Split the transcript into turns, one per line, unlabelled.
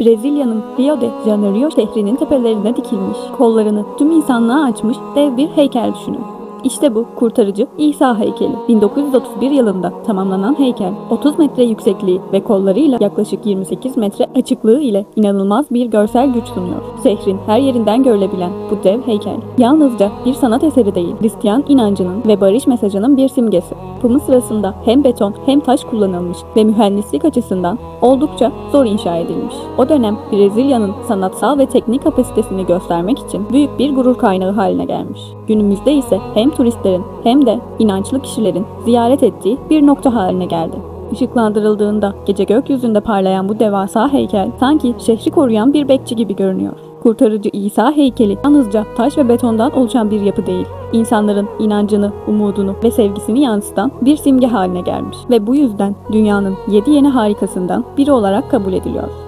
Brezilya'nın Rio de Janeiro şehrinin tepelerine dikilmiş, kollarını tüm insanlığa açmış dev bir heykel düşünün. İşte bu kurtarıcı İsa heykeli. 1931 yılında tamamlanan heykel 30 metre yüksekliği ve kollarıyla yaklaşık 28 metre açıklığı ile inanılmaz bir görsel güç sunuyor. Şehrin her yerinden görülebilen bu dev heykel yalnızca bir sanat eseri değil, Hristiyan inancının ve barış mesajının bir simgesi. Yapımı sırasında hem beton hem taş kullanılmış ve mühendislik açısından oldukça zor inşa edilmiş. O dönem Brezilya'nın sanatsal ve teknik kapasitesini göstermek için büyük bir gurur kaynağı haline gelmiş. Günümüzde ise hem turistlerin hem de inançlı kişilerin ziyaret ettiği bir nokta haline geldi. Işıklandırıldığında gece gökyüzünde parlayan bu devasa heykel sanki şehri koruyan bir bekçi gibi görünüyor. Kurtarıcı İsa heykeli yalnızca taş ve betondan oluşan bir yapı değil. İnsanların inancını, umudunu ve sevgisini yansıtan bir simge haline gelmiş ve bu yüzden dünyanın yedi yeni harikasından biri olarak kabul ediliyor.